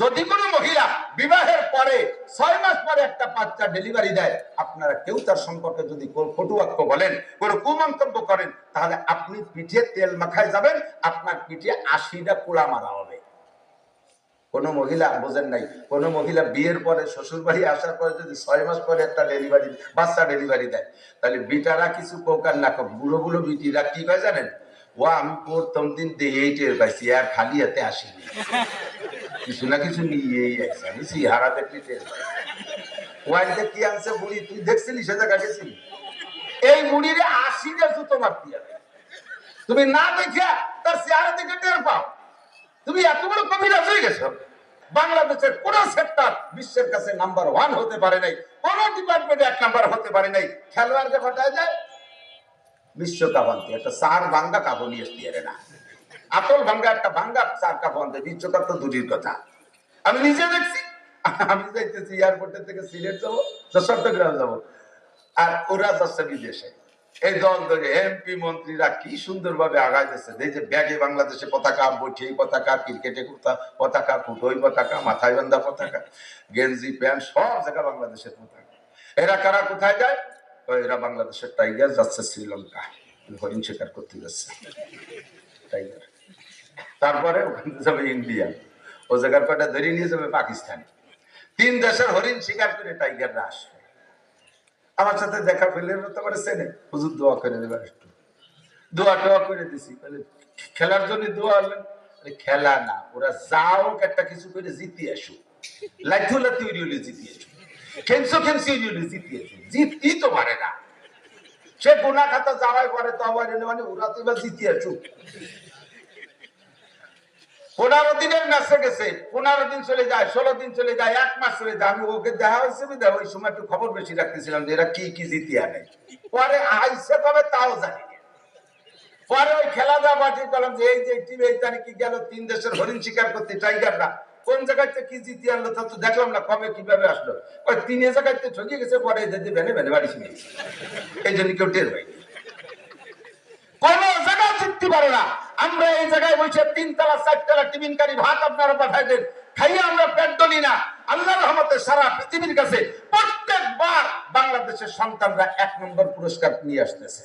যদি কোনো মহিলা বিবাহের পরে ছয় মাস পরে একটা বাচ্চা ডেলিভারি দেয়, আপনারা কেউ তার সম্পর্কে যদি কটুবাক্য বলেন, কোনো কুমন্তব্য করেন, তাহলে আপনি পিঠে তেল মাখায় যাবেন, আপনার পিঠে আশিটা কুড়া মারা হবে। কোন মহিলা, বোঝেন নাই, কোন মহিলা বিয়ের পরে শ্বশুর বাড়ি আসার পরে যদি ছয় মাস পরে একটা ডেলিভারি বাচ্চা ডেলিভারি দেয়, তাহলে বিটারা কিছু কোকার না বুড়ো বুড়ো বিটিরা কি কয় জানেন? ও আমি প্রথম দিন দিয়েই টের পাইছি, আর খালি হাতে আসিনি। কিছু না কিছু সিহারা দেখলি পাই কি আনছে বুড়ি? তুই দেখছিলি এই হবে তুমি না দেখে তার চেহারা দেখে টের পাও। তুমি এত বড় হয়ে গেছো। বাংলাদেশের কোন সেক্টর বিশ্বের কাছে নাম্বার ওয়ান হতে পারে নাই, কোন ডিপার্টমেন্টে এক নাম্বার হতে পারে নাই। খেলোয়াড়কে ঘটায় যায়, বিশ্বকাপ আনতে। একটা কাপ নিয়ে এসতে না। আতল ভাঙ্গা একটা ভাঙ্গা চার কাপ আনতে। বিশ্বকাপ তো দূরের কথা। আমি নিজে দেখছি। আমি যাইতেছি এয়ারপোর্টের থেকে সিলেট যাব চট্টগ্রাম যাব। আর ওরা যাচ্ছে বিদেশে। এই দল ধরে এমপি মন্ত্রীরা কি সুন্দরভাবে যাচ্ছে। এই যে ব্যাগে বাংলাদেশে পতাকা বঠি পতাকা, ক্রিকেটে পতাকা, ফুটোই পতাকা, মাথায় বান্ধা পতাকা, গেঞ্জি, প্যান্ট, সব জায়গা বাংলাদেশের পতাকা। এরা কারা কোথায় যায়? এরা বাংলাদেশের টাইগার যাচ্ছে শ্রীলঙ্কা। হরিণ শিকার করতে যাচ্ছে। টাইগার। তারপরে ওখানে যাবে ইন্ডিয়া। ও জায়গার কটা ধরে নিয়ে যাবে পাকিস্তান। তিন দেশের হরিণ শিকার করে টাইগাররা আসবে আমার সাথে দেখা ফেলে তো করে সেনে, হুজুর দোয়া করে দেবেন একটু। দোয়া টোয়া করে দিছি। বলে, খেলার জন্য দোয়া হলেন খেলা না, ওরা যাও একটা কিছু করে জিতি আসু। লাইথু লাথি উড়িয়ে জিতি আসু। খেলছো খেলছি উড়িয়ে জিতি আসু। জিতই তো পারে না। সে গুনা খাতা যাওয়াই পরে তো আমার মানে ওরা তো এবার জিতি আসু পনেরো দিনের ম্যাচে গেছে, পনেরো দিন চলে যায়, ষোলো দিন চলে যায়, এক মাস চলে যায়। আমি ওকে দেখা হয়েছে বুঝলে? ওই সময় একটু খবর বেশি রাখতেছিলাম যে এরা কি কি জিতি আনে। পরে আইসে কবে তাও জানি পরে ওই খেলা দেওয়া করলাম যে এই যে টিম এই তারিখে গেল? তিন দেশের হরিণ শিকার করতে টাইগাররা কোন জায়গাতে কি জিতি আনলো তা তো দেখলাম না, কবে কীভাবে আসলো। ওই তিন জায়গাতে ঠকে গেছে, পরে যদি ভেনে ভেনে বাড়ি শুনেছি এই জন্য কেউ টের পাইনি কোন জায়গায় জিততে পারে না। আমরা এই জায়গায় বসে তিন তালা চার তালা টিফিনকারী ভাত আপনারা পাঠাই দেন। খাইয়ে আমরা পেট দলি না। আল্লাহ রহমতে সারা পৃথিবীর কাছে প্রত্যেকবার বাংলাদেশের সন্তানরা এক নম্বর পুরস্কার নিয়ে আসতেছে।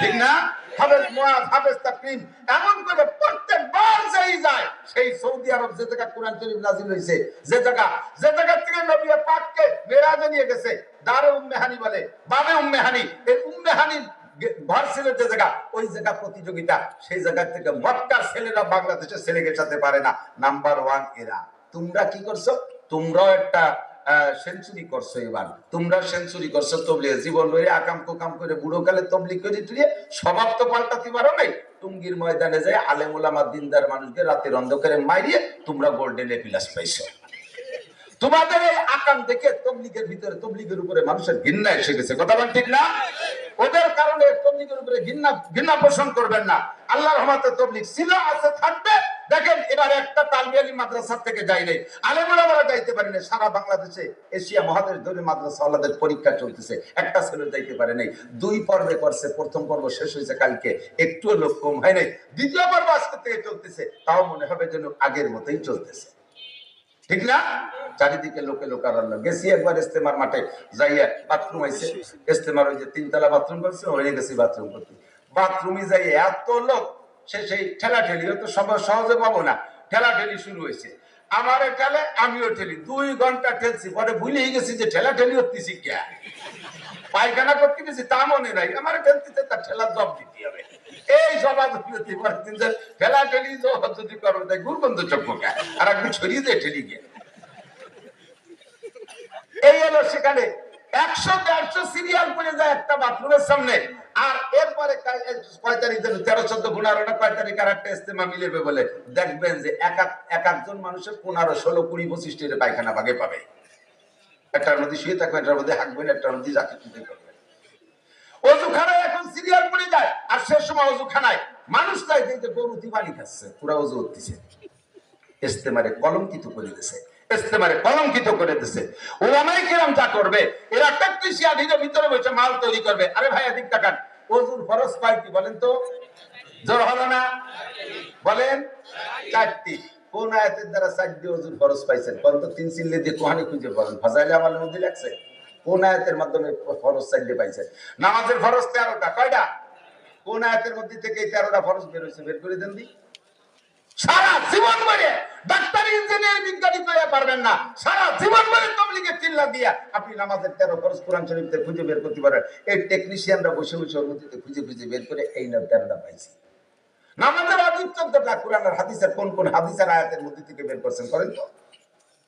ঠিক না? হাফেজ মুয়াজ হাফেজ তাকরিম, এমন করে প্রত্যেকবার যেই যায়, সেই সৌদি আরব যে জায়গা কোরআন শরীফ নাজিল হয়েছে, যে জায়গা যে জায়গা থেকে নবী পাককে মেরাজে নিয়ে গেছে দারে উম্মেহানি বলে। বাবে উম্মেহানি এই উম্মেহানি ঘর যে জায়গা, ওই জায়গা প্রতিযোগিতা, সেই জায়গা থেকে মক্কার ছেলেরা বাংলাদেশের ছেলেকে পারে না। নাম্বার ওয়ান এরা। তোমরা কি করছ? তোমরাও একটা সেঞ্চুরি করছ এবার। তোমরা সেঞ্চুরি করছ জীবন আকাম কুকাম করে তবলি করে তুলিয়ে স্বভাব তো পাল্টাতে পারো নাই। টুঙ্গির ময়দানে যায় আলেম ওলামা, দিনদার মানুষকে রাতের অন্ধকারে মারিয়ে তোমরা গোল্ডেন এপিলাস পাইছো। তোমাদের এই আকাম দেখে তবলিগের ভিতরে, তবলিগের উপরে মানুষের ঘৃণা এসে গেছে। কথা বল ঠিক না? ওদের কারণে তবলিগের উপরে ঘৃণা ঘৃণা পোষণ করবেন না। আল্লাহ রহমতে তবলিগ ছিল আছে, থাকবে। দেখেন, এবার একটা তালবিয়ালি মাদ্রাসা থেকে যাই নাই। আলেমরা যাইতে পারি না সারা বাংলাদেশে এশিয়া মহাদেশ ধরে মাদ্রাসা আল্লাদের পরীক্ষা চলতেছে। একটা ছেলে যাইতে পারে নাই। দুই পর্বে করছে, প্রথম পর্ব শেষ হয়েছে কালকে। একটুও লোক কম হয় নাই। দ্বিতীয় পর্ব আজকে থেকে চলতেছে। তাও মনে হবে যেন আগের মতোই চলতেছে। ঠিক না? চারিদিকে লোকে লোকারণ্য। গেছি একবার ইস্তেমার মাঠে, যাইয়া বাথরুম আইছে। ইস্তেমার ওই যে তিনতলা বাথরুম করছে ওই গেছি বাথরুম করতে। বাথরুমে যাই এত লোক, সে সেই ঠেলা ঠেলি তো সব সহজে পাবো না। ঠেলা ঠেলি শুরু হয়েছে। আমার ঠেলে, আমিও ঠেলি। দুই ঘণ্টা ঠেলছি, পরে ভুলেই গেছি যে ঠেলা ঠেলি হতেছি কে? পায়খানা করতে গেছি, তা মনে নাই। আমার ঠেলতে তার ঠেলার জব দিতে হবে। এই পরে তিন চার ঠেলা যদি করো তাই গুরবন্ধ চক্ককে আর একদিন ছড়িয়ে দেয় ঠেলি গিয়ে। এই হলো সেখানে একশো দেড়শো সিরিয়াল যায় একটা বাথরুমের সামনে। আর এরপরে কয় তারিখ তেরো, চোদ্দ কয় তারিখ আর একটা ইস্তেমা মিলেবে বলে দেখবেন যে এক এক এক একজন মানুষের পনেরো, ষোলো, কুড়ি পঁচিশটির পায়খানা ভাগে পাবে। একটার মধ্যে শুয়ে থাকবেন একটার মধ্যে হাঁকবেন, একটার মধ্যে যাকে অজুখানায় এখন সিরিয়াল পড়ে যায়, আর সে সময় অজুখানায় মানুষ চাই যে গরু তিবানি খাচ্ছে, পুরা অজু হচ্ছে ইস্তেমারে কলঙ্কিত করে দিছে ইস্তেমারে কলঙ্কিত করে দিছে। ওলামাই কিরাম যা করবে, এরা টেকনিশিয়ানের ভিতরে বসে মাল তৈরি করবে। আরে ভাই, এদিক টাকান ওজুর ফরজ কয়টি বলেন তো? জোর হলো না? বলেন? চারটি। কোন আয়াতের দ্বারা চারটি অজুর ফরজ পাইছেন? তো তিন চিল্লি দিয়ে কোহানি খুঁজে পাবেন। ফাজাইলে আমার মধ্যে লাগছে। কোন আয়াতের মাধ্যমে ফরজ চারটি পাইছেন? নামাজের ফরজ তেরোটা, কয়টা? কোন আয়াতের মধ্যে থেকে এই তেরোটা ফরজ বের বের করে দেন সারা জীবন ভরে ডাক্তার, ইঞ্জিনিয়ার, বিজ্ঞানী কইয়া পারবেন না। সারা জীবন ভরে তবলিগে চিল্লা দিয়া আপনি নামাজের তেরো ফরজ কোরআন শরীফতে খুঁজে বের করতে পারেন। এই টেকনিশিয়ানরা বসে বসে অনুমতিতে খুঁজে খুঁজে বের করে এই নাম তেরোটা পাইছি। নামাজের অধিক চোদ্দটা কোরআনের হাদিসের কোন কোন হাদিসের আয়াতের মধ্যে থেকে বের করছেন করেন তো?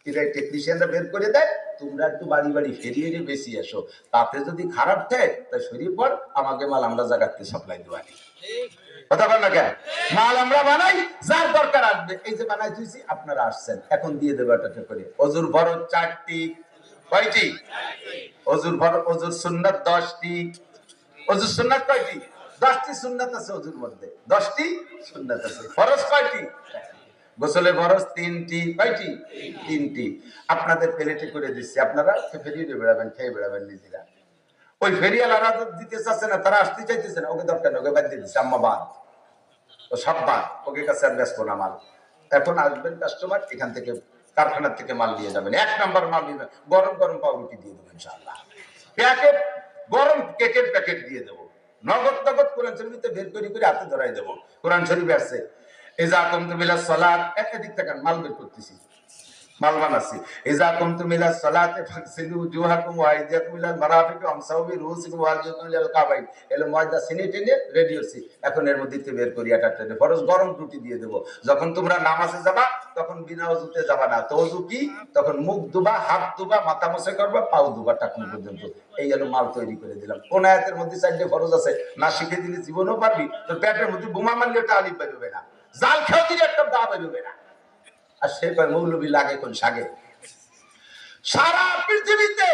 এটা টেকনিশিয়ানরা বের করে দেয়, তোমরা একটু বাড়ি বাড়ি ফেরিয়ে বেশি এসো। তাতে যদি খারাপ থাকে, তা শরীর পর আমাকে মাল আমরা জায়গাতে সাপ্লাই দেওয়ানি কথা বল না কেন? মাল আমরা বানাই, যার দরকার আসবে। এই যে বানাই দিয়েছি, আপনারা আসছেন। এখন দিয়ে দেবো একটা করে অজুর ভরত চারটি। কয়টি? অজুর ভরত, অজুর সুন্নাত দশটি। অজুর সুন্নাত কয়টি? দশটি সুন্নাত আছে অজুর মধ্যে। দশটি সুন্নাত আছে। ফরজ কয়টি? গোসলের ফরজ তিনটি, কয়টি? তিনটি। আপনাদের প্লেটে করে দিচ্ছি। আপনারা ফেরিয়ে বেড়াবেন, খেয়ে বেড়াবেন নিজেরা। ওই ফেরিয়ালারা দিতে চাচ্ছে না, তারা আসতে চাইতেছে না। ওকে দরকার না ওকে বাদ দিয়ে দিচ্ছে। আম্মা বাদ। ও সব বাদ। ওকে কাছে আর ব্যস্ত না মাল। এখন আসবেন কাস্টমার এখান থেকে কারখানার থেকে মাল নিয়ে যাবেন। এক নাম্বার মাল নিয়ে। গরম গরম পাউরুটি দিয়ে দেবেন ইনশাআল্লাহ। প্যাকেট, গরম কেকের প্যাকেট দিয়ে দেবো। নগদ নগদ কোরআন শরীফতে বের করে করে হাতে ধরাই দেবো। কোরআন শরীফে আছে। এখন এর মধ্যে বের করি গরম দিয়ে যখন তোমরা নামাজে যাবা, তখন বিনা অজুতে যাবা না। তো কি? তখন মুখ দুবা হাত দুবা মাথা মশে করবা, পাও দুবা টাকুন পর্যন্ত। এই গেল মাল তৈরি করে দিলাম। কোন আয়াতের মধ্যে চারটে ফরজ আছে? না শিখে দিলে জীবনও পারবি। তোর পেটের মধ্যে বোমা মারলে ওটা আলিফ না। জাল খেয়েও দিলে একটা দা বেরোবে না। আর সে পায় মৌলবী লাগে কোন সাগে সারা পৃথিবীতে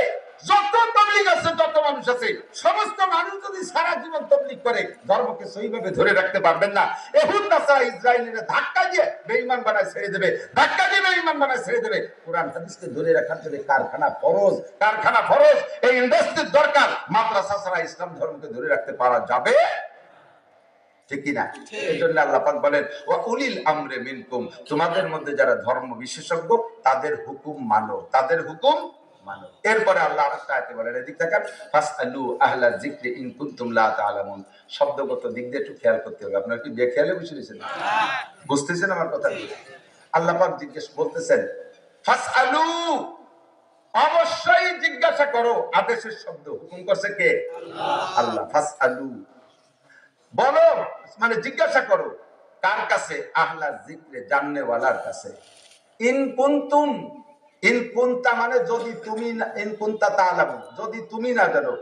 যত তবলিগ আছে, যত মানুষ আছে, সমস্ত মানুষ যদি সারা জীবন তবলিগ করে, ধর্মকে সহিভাবে ধরে রাখতে পারবেন না। এহুদ, নাসারা ইসরায়েলের ধাক্কা দিয়ে বেঈমান বানায় ছেড়ে দেবে। ধাক্কা দিয়ে বেঈমান বানায় ছেড়ে দেবে। কোরআন হাদিসকে ধরে রাখার জন্য কারখানা ফরজ কারখানা ফরজ। এই ইন্ডাস্ট্রির দরকার। মাদ্রাসা ছাড়া ইসলাম ধর্মকে ধরে রাখতে পারা যাবে ঠিক। কিনা এই জন্য আল্লাপাক বলেন ও উলিল আমরে মিনকুম তোমাদের মধ্যে যারা ধর্ম বিশেষজ্ঞ তাদের হুকুম মানো তাদের হুকুম মানো। এরপরে আল্লাহ আরেকটা আয়াতে বলেন এদিক থাকার ফাসআলু আহলা যিকরি ইন কুনতুম লা তাআলামুন শব্দগত দিক দিয়ে একটু খেয়াল করতে হবে আপনারা কি বেখেয়ালে বসে রয়েছেন? বুঝতেছেন আমার কথা? আল্লাহ পাক জিজ্ঞেস বলতেছেন ফাসআলু অবশ্যই জিজ্ঞাসা করো আদেশের শব্দ হুকুম করছে কে? আল্লাহ ফাসআলু বলো মানে জিজ্ঞাসা করো কার কাছে? আহলা জিক্রে জাননেওয়ালার কাছে। ইন কুন্তুম মানে যদি তুমি যদি তুমি না জানো।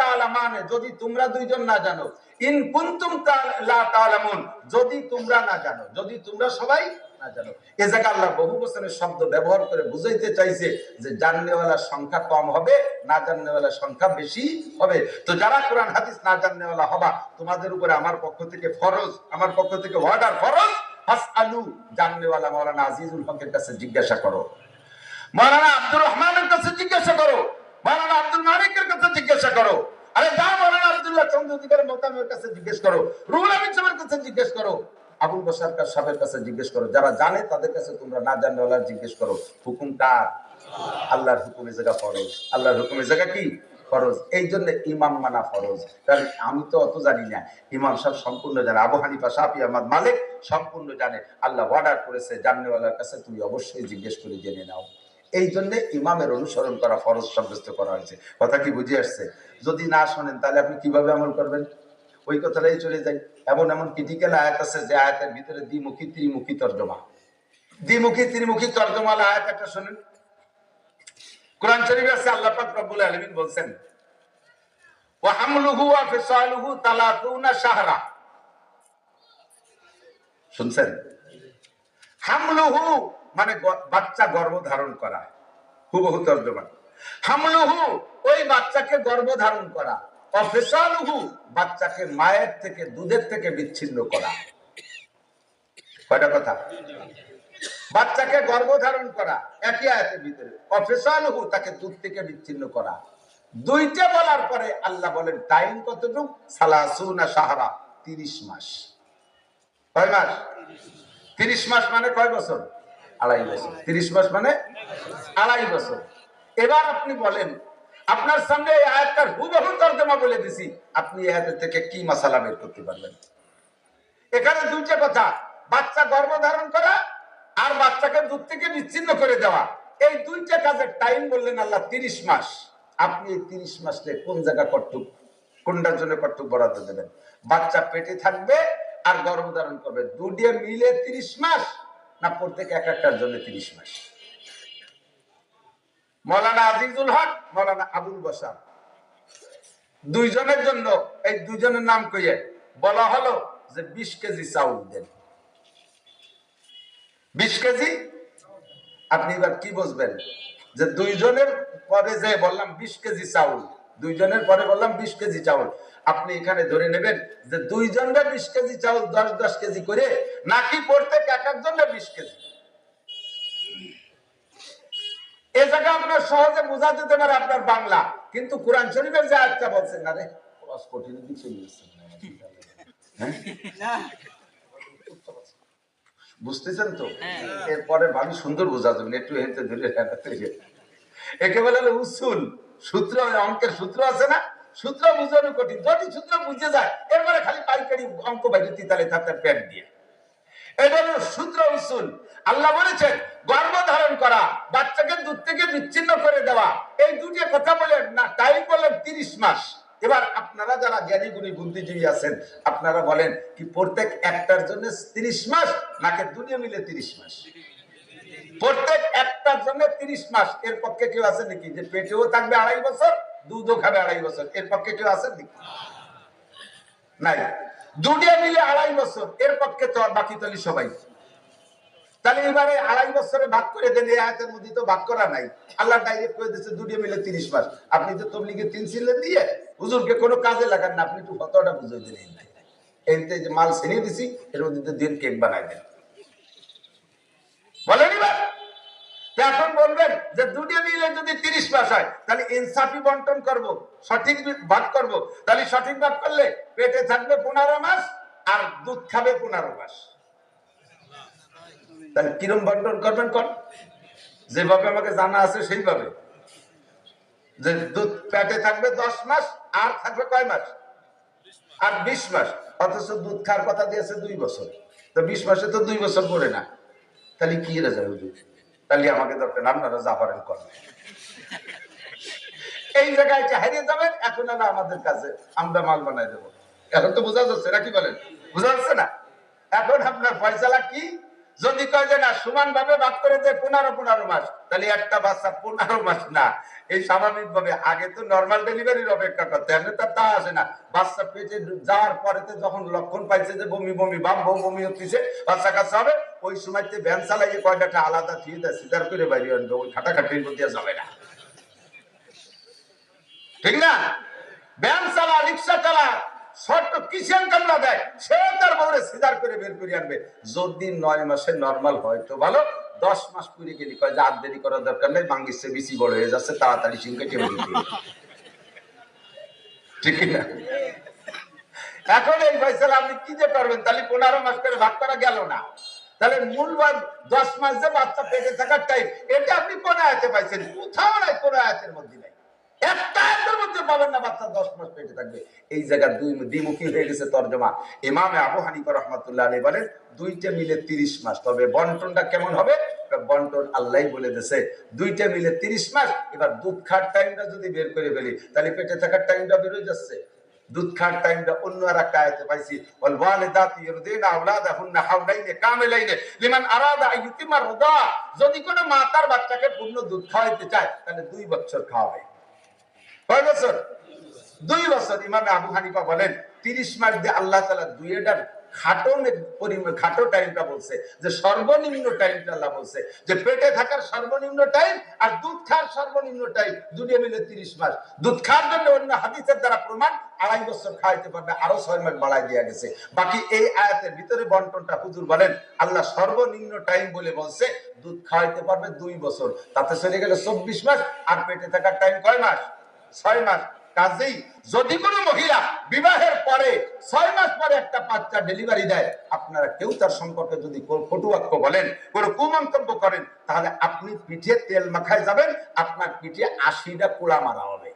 তাআলামানে যদি তোমরা দুইজন না জানো। যদি তোমরা না জানো, যদি তোমরা সবাই না জানো। এ জায়গা আল্লাহ বহু বছরের শব্দ ব্যবহার করে বুঝাইতে চাইছে যে জাননেওয়ালার সংখ্যা কম হবে, না জাননেওয়ালার সংখ্যা বেশি হবে। তো যারা কোরআন, হাদিস না জাননেওয়ালা হবা, তোমাদের উপরে আমার পক্ষ থেকে ফরজ, আমার পক্ষ থেকে অর্ডার ফরজ ফাসআলু জাননেওয়ালা মাওলানা আজিজুল হকের কাছে জিজ্ঞাসা করো। মাওলানা আব্দুর রহমানের কাছে জিজ্ঞাসা করো। মাওলানা আব্দুল মালিকের কাছে জিজ্ঞাসা করো। আরে যা মাওলানা আব্দুল্লাহ মোতামের কাছে জিজ্ঞেস করো। রুহুল আমিন সাহেবের কাছে জিজ্ঞেস করো। আবুল বসার সাহেবের কাছে জিজ্ঞেস করো। যারা জানে তাদের কাছে তোমরা না জাননেওয়ালা জিজ্ঞেস করো। হুকুম কার? আল্লাহর হুকুমের জায়গা ফরজ। আল্লাহর হুকুমের জায়গা কি? ফরজ। এই জন্য ইমাম মানা ফরজ। কারণ আমি তো অত জানি না। ইমাম সাহেব সম্পূর্ণ জানে। আবু হানিফা সাফি আহমদ, মালিক সম্পূর্ণ জানে। আল্লাহ অর্ডার করেছে, জাননেওয়ালার কাছে তুমি অবশ্যই জিজ্ঞেস করে জেনে নাও। এই জন্য ইমামের অনুসরণ করা ফরজ সাব্যস্ত করা হয়েছে। কথা কি বুঝে আসছে? যদি না শোনেন, তাহলে আপনি কীভাবে আমল করবেন? ওই কথাটাই চলে যাই এমন এমন ক্রিটিক্যাল আয়াত আছে যে আয়াতের ভিতরে দ্বিমুখী ত্রিমুখী তর্জমা। দ্বিমুখী ত্রিমুখী তর্জমা আয়াত একটা শোনেন। কোরআন শরীফে আছে, আল্লাহ পাক রব্বুল আলামিন বলছেন, ওয়া হামলুহু ওয়া ফিসালুহু তালাতুনা শাহরা। শুনছেন? হামলুহু মানে বাচ্চা গর্ভ ধারণ করা। হুবহু তর্জমা। হামলুহু ওই বাচ্চাকে গর্ভ ধারণ করা। অফিসালুহু বাচ্চাকে মায়ের থেকে, দুধের থেকে বিচ্ছিন্ন করা। কয়টা কথা? বাচ্চাকে গর্ভধারণ করা, একই আয়াতের ভিতরে। অফিসালহু তাকে দুধ থেকে বিচ্ছিন্ন করা। দুইটা বলার পরে আল্লাহ বলেন, টাইম কতটুকু? সালাসুনা সাহারা তিরিশ মাস। কয় মাস। তিরিশ মাস মানে কয় বছর? আড়াই বছর। তিরিশ মাস মানে আড়াই বছর। এবার আপনি বলেন, আপনার সামনে এই আয়াতটার হুবহু তর্জমা বলে দিছি, আপনি এই আয়াতের থেকে কি মশালা বের করতে পারবেন? এখানে দুইটা কথা, বাচ্চা গর্ভধারণ করা আর বাচ্চাকে দুধ থেকে বিচ্ছিন্ন করে দেওয়া। এই দুইটা কাজের টাইম বললেন আল্লাহ, তিরিশ মাস। আপনি এই তিরিশ মাসে কোন জায়গা কটুক কোনটার জন্য কটুক বরাদ্দ দেবেন? বাচ্চা পেটে থাকবে আর গর্ভধারণ করবে। দুটিয়ে মিলে তিরিশ মাস না প্রত্যেক এক একটার জন্য তিরিশ মাস? মৌলানা আজিজুল হক, মৌলানা আবুল বসার। দুইজনের জন্য, এই দুইজনের নাম কইয়ে বলা হলো যে বিশ কেজি চাউল দেন। বিশ কেজি? আপনি এবার কি বুঝবেন? যে দুইজনের পরে যে বললাম বিশ কেজি চাউল দুইজনের পরে বললাম বিশ কেজি চাউল। আপনি এখানে ধরে নেবেন যে দুইজনের বিশ কেজি চাউল দশ দশ কেজি করে নাকি প্রত্যেক এক একজনের বিশ কেজি? এ জায়গা আপনার সহজে বোঝা যেতে পারে আপনার বাংলা কিন্তু কোরআন শরীফের যে বলছেন না রে। কঠিন কিছু হ্যাঁ? বুঝতেছেন তো? এরপরে ভাবি সুন্দর বোঝা যাবে একটু হেঁটে ধরে একে বলে হলো উসুল। সূত্র অঙ্কের সূত্র আছে না? সূত্র বুঝানো কঠিন। যদি সূত্র বুঝে যায়, এরপরে খালি পাইকারি অঙ্ক বাইরে তিতালে তাতে প্যাট দিয়ে। এটা সূত্র উসুল। আল্লাহ বলেছেন, গর্ভ ধারণ করা, বাচ্চাকে দুধ থেকে বিচ্ছিন্ন করে দেওয়া, এই দুটি কথা বলেন না টাইম বললেন তিরিশ মাস। এবার আপনারা যারা জ্ঞানী, গুণী, বুদ্ধিজীবী আছেন, আপনারা বলেন কি প্রত্যেক একটার জন্য তিরিশ মাস, নাকি দুনিয়া মিলে তিরিশ মাস? প্রত্যেক একটার জন্য তিরিশ মাস। এর পক্ষে কেউ আছে নাকি? যে পেটেও থাকবে আড়াই বছর, দুধও খাবে আড়াই বছর। এর পক্ষে কেউ আছে নাকি? নাই। দুটিয়া মিলে আড়াই বছর, এর পক্ষে তো আর বাকি তলি সবাই। তাহলে এবারে আড়াই বছরে ভাগ করে দেন, এই আয়াতের মধ্যে তো ভাগ করা নাই। আল্লাহ ডাইরেক্ট করে দিচ্ছে দুটিয়া মিলে তিরিশ মাস। আপনি তো তবলিগে তিন সিলে দিয়ে হুজুরকে কোনো কাজে লাগান না, আপনি একটু কতটা বুঝে দিলেন এইতে যে মাল ছিনিয়ে দিছি, এর মধ্যে দিন কেক বানাই দেন। বলেন এবার। এখন বলবেন যে দুটি মিলে যদি তিরিশ মাস হয়, তাহলে ইনসাফি বন্টন করব, সঠিক ভাগ করব। তাহলে সঠিক ভাগ করলে পেটে থাকবে পনেরো মাস আর দুধ খাবে পনেরো মাস। তাহলে কিরম বন্টন করবেন কোন? যেভাবে আমাকে জানা আছে সেইভাবে। যে দুধ পেটে থাকবে দশ মাস আর থাকবে কয় মাস? আর বিশ মাস। অথচ দুধ খাওয়ার কথা দিয়েছে দুই বছর। তো বিশ মাসে তো দুই বছর করে না। তাহলে কি রেজাল্ট তাহলে আমাকে দরকার আপনারা যা পারেন করেন এই জায়গায় হারিয়ে যাবেন, এখন আর আমাদের কাছে আমরা মাল বানাই দেবো। এখন তো বোঝা যাচ্ছে না কি বলেন? বোঝা যাচ্ছে না? এখন আপনার ফয়সালা কি? যদি কয় যে না সমান ভাবে ভাগ করে দেয়, পনেরো পনেরো মাস, তাহলে একটা বাচ্চা পনেরো মাস না। এই স্বাভাবিক ভাবে আগে তো নর্মাল ডেলিভারির অপেক্ষা করতে এমনি তার তা আসে না। বাচ্চা পেটে যাওয়ার পরে যখন লক্ষণ পাইছে যে বমি বমি, বাম বমি হচ্ছে, বাচ্চা কাছে হবে ওই সময় ভ্যান চালাইয়ে কয়টা আলাদা থিয়ে দেয় করে বাইরে আনবে, ওই খাটাখাটির মধ্যে যাবে না। ঠিক না? ব্যায়াম চালা, রিক্সা চালা কিসেন কামলা দেয়? সে তার বউরে করে বের করে আনবে। যদি নয় মাসে নর্মাল হয় তো ভালো, দশ মাস পুরে কয় যে আর দেরি করার দরকার নেই মাঙ্গিসে বেশি বড় হয়ে যাচ্ছে, তাড়াতাড়ি সিংকে ঠিক না? এখন এই ফয়সালা আপনি কি যে করবেন? তাহলে পনেরো মাস করে ভাগ করা গেল না। তাহলে মূল দশ মাস যে বাচ্চা পেটে থাকার টাইম এটা আপনি কোন আয়াতে পাইছেন? কোথাও নাই, কোন আয়াতের মধ্যে নাই। দ্বিমুখী হয়ে গেছে তর্জমা। ইমামে দুইটা মিলে তিরিশ মাস। তবে বন্টনটা কেমন হবে? বন্টন বলে দুইটা মিলে তিরিশ মাস, এবার দুধ খাওয়ার টাইমটা যদি বের করে ফেলি, তাহলে পেটে থাকার টাইমটা বেরোয় যাচ্ছে। দুধ খাওয়ার অন্য আর একটা আয়াতে পাইছি। ওয়াল ওয়ালিদাতু আওলাদাহুন্না হাওলাইনে, কামিলাইনে। লিমান আরাদা রুদা। যদি কোনো মা তার বাচ্চাকে পূর্ণ দুধ খাওয়াইতে চায়, তাহলে দুই বছর খাওয়াবে। কয় বছর? দুই বছর। ইমামে আবু হানিফা বলেন, তিরিশ মাস দিয়ে আল্লাহ তালা দুইটার খাটো খাটো টাইমটা বলছে, যে সর্বনিম্ন টাইমটা আল্লাহ বলছে, যে পেটে থাকার সর্বনিম্ন টাইম আর দুধ খাওয়ার সর্বনিম্ন টাইম মিলে তিরিশ মাস। দুধ খাওয়ার জন্য অন্য হাদিসের দ্বারা প্রমাণ, আড়াই বছর পারবে আরও ছয় মাস বাড়াই গেছে। বাকি এই আয়াতের ভিতরে বন্টনটা হুজুর বলেন, আল্লাহ সর্বনিম্ন টাইম বলে বলছে, দুধ খাওয়াইতে পারবে দুই বছর। তাতে চলে গেলে চব্বিশ মাস আর পেটে থাকার টাইম কয় মাস? ছয় মাস। কাজেই যদি কোনো মহিলা বিবাহের পরে ছয় মাস পরে একটা বাচ্চা ডেলিভারি দেয়, আপনারা কেউ তার সম্পর্কে যদি কটুবাক্য বলেন, কোনো কুমন্তব্য করেন, তাহলে আপনি পিঠে তেল মাখায় যাবেন, আপনার পিঠে আশিটা পোড়া মারা হবে।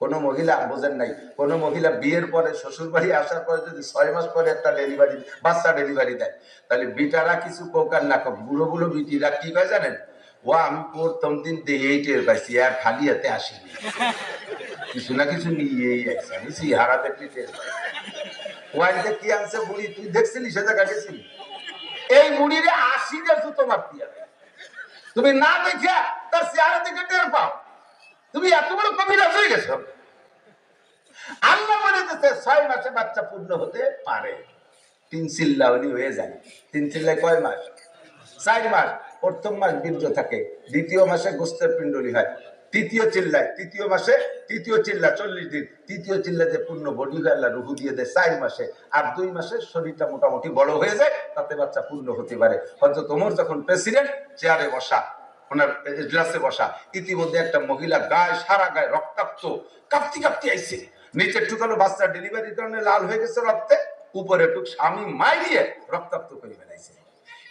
কোনো মহিলা, বোঝেন নাই, কোনো মহিলা বিয়ের পরে শ্বশুর বাড়ি আসার পরে যদি ছয় মাস পরে একটা ডেলিভারি বাচ্চা ডেলিভারি দেয়, তাহলে বিটারা কিছু কোকার না বুড়ো বুড়ো বিটিরা কি কয় জানেন? ও আমি প্রথম দিন দিয়েই টের পাইছি, আর খালি হাতে আসিনি। কিছু না কিছু নিয়েই আসছে আমি দেখলি কি আনছে বুড়ি তুই দেখছিলি সে জায়গা গেছিলি এই বুড়িরে আশিটা জুতো মারতি হবে তুমি না দেখে তার চেহারা দেখে টের পাও। তুমি এত বড় কবিরাজ হয়ে গেছো। আল্লাহ বলে দিতে ছয় মাসে বাচ্চা পূর্ণ হতে পারে। তিন চিল্লা হলি হয়ে যায়। তিন চিল্লায় কয় মাস? চার মাস। প্রথম মাস বীর্য থাকে। দ্বিতীয় মাসে গোস্তের পিণ্ডলি হয়। তৃতীয় চিল্লায়, তৃতীয় মাসে তৃতীয় চিল্লা চল্লিশ দিন, তৃতীয় চিল্লাতে পূর্ণ বডি হয়ে আল্লাহ রুহু দিয়ে দেয় চার মাসে। আর দুই মাসে শরীরটা মোটামুটি বড় হয়ে যায়, তাতে বাচ্চা পূর্ণ হতে পারে। হয়তো তোমার যখন প্রেসিডেন্ট, চেয়ারে বসা, ওনার এজলাসে বসা, ইতিমধ্যে একটা মহিলা গায়ে, সারা গায়ে রক্তাক্ত, কাঁপতি কাঁপতি আইছে। নিচে টুকালো বাচ্চা ডেলিভারির কারণে লাল হয়ে গেছে রক্তে, উপরে টুক স্বামী মাই দিয়ে রক্তাক্ত করে ফেলাইছে।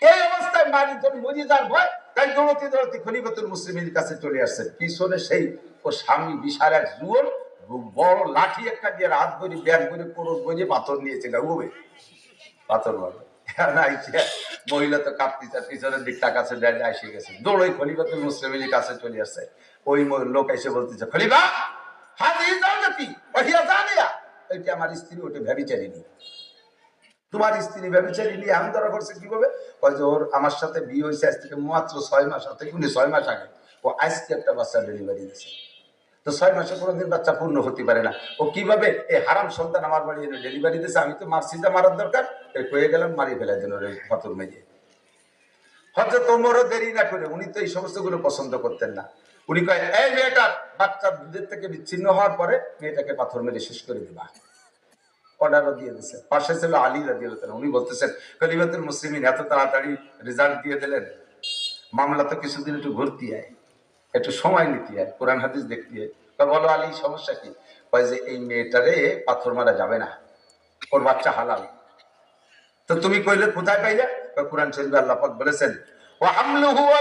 এই অবস্থায় মারি যখন মরি যার ভয় দৌড়তে দৌড়তে খলিফাতুল মুসলিমের কাছে চলে আসছে। পিছনে সেই ও স্বামী বিশাল এক বড় লাঠি একটা দিয়ে হাত ধরে ব্যাগ করে কোরস বইয়ে পাথর নিয়েছিল। উবে, পাথর মহিলা তো পিছনের এসে গেছে। খলিফাতুল মুসলিমের কাছে চলে আসছে। ওই লোক এসে বলতেছে, খলিফা, হাজি জান্নাতি, ওহিয়া জানিয়া। আমার স্ত্রী, ওটা ভ্যাবিচারিনি তোমার স্ত্রী ব্যবচারী নিয়ে আমি ধরা করছে কীভাবে? ওই যে ওর আমার সাথে বিয়ে হয়েছে আজ থেকে মাত্র ছয় মাস হাতে কিন্তু ছয় মাস আগে। ও আজকে একটা বাচ্চা ডেলিভারি দিয়েছে। তো ছয় মাসে কোনোদিন বাচ্চা পূর্ণ হতে পারে না। ও কীভাবে এই হারাম সন্তান আমার বাড়ি এনে ডেলিভারি দিয়েছে? আমি তো মারছি যা মারার দরকার। কয়ে গেলাম মারি দিন ওর ফতর হয়তো তোমারও দেরি না করে উনি তো এই সমস্তগুলো পছন্দ করতেন না। উনি কয়, এই মেয়েটা বাচ্চা দুধের থেকে বিচ্ছিন্ন হওয়ার পরে মেয়েটাকে পাথর মেরে শেষ করে দিবা। দিয়ে পাশে ছিল আলী রাজি উনি বলতেছেন কলিবাতুল মুসলিমিন, এত তাড়াতাড়ি রেজাল্ট দিয়ে দিলেন? মামলা তো কিছুদিন একটু একটু সময় নিতে কোরআন হাদিস দেখতে বলো, আলী, সমস্যা কি? কয় যে, এই মেয়েটারে পাথর মারা যাবে না, ওর বাচ্চা হালাল। তো তুমি কইলে, কোথায় পাইলে? কোরআন শরীফে আল্লাহ পাক বলেছেন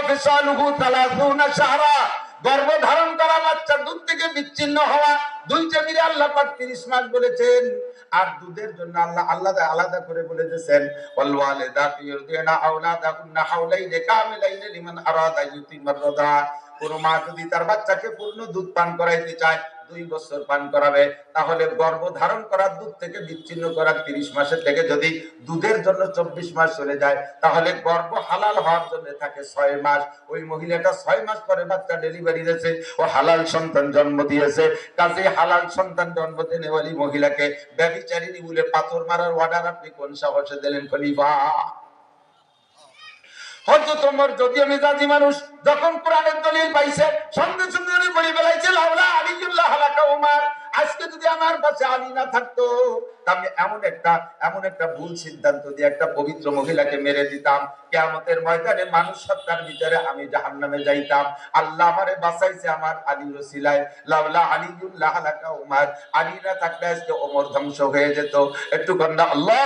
ফিসালুহু 30 শাহরা। গর্ভ ধারণ করা বাচ্চা দুধ থেকে বিচ্ছিন্ন হওয়া, দুই মিলে আল্লাহ পাক 30 মাস বলেছেন। আর দুধের জন্য আল্লাহ আলাদা আলাদা করে বলে দিয়েছেন ওয়াল ওয়ালিদাতু ইরদিনা আওলাদাকুন্না হাওলাইনি কামিলাইনি লিমান আরাদা ইউতিমার রাদা কোন মা যদি তার বাচ্চাকে পূর্ণ দুধ পান করাইতে চায় দুই বছর পান করাবে, তাহলে গর্ভ ধারণ করার দুধ থেকে বিচ্ছিন্ন করার তিরিশ মাসের থেকে যদি দুধের জন্য চব্বিশ মাস চলে যায়, তাহলে গর্ভ হালাল হওয়ার জন্য থাকে ছয় মাস। ওই মহিলাটা ছয় মাস পরে বাচ্চা ডেলিভারি দিয়েছে ও হালাল সন্তান জন্ম দিয়েছে। কাজে হালাল সন্তান জন্ম দেনে মহিলাকে ব্যবিচারিণী বলে পাথর মারার অর্ডার আপনি কোন সাহসে দিলেন খলিফা? মেজাজি মানুষ, যখন দলিল পাইছে, সঙ্গে সঙ্গে উনি বলে বেলাইছে আজকে যদি আমার কাছে না থাকতো এমন একটা এমন একটা ভুল সিদ্ধান্ত দিয়ে একটা পবিত্র মহিলাকে মেরে দিতাম। কেয়ামতের ময়দানে মানুষ সত্তার ভিতরে আমি জাহান্নামে যাইতাম। আল্লাহ আমারে বাঁচাইছে আমার আলী রসিলায় লাউলা আলিজুল্লাহ হালাকা উমার, আলী না থাকলে আজকে ওমর ধ্বংস হয়ে যেত। একটু কন্যা, আল্লাহ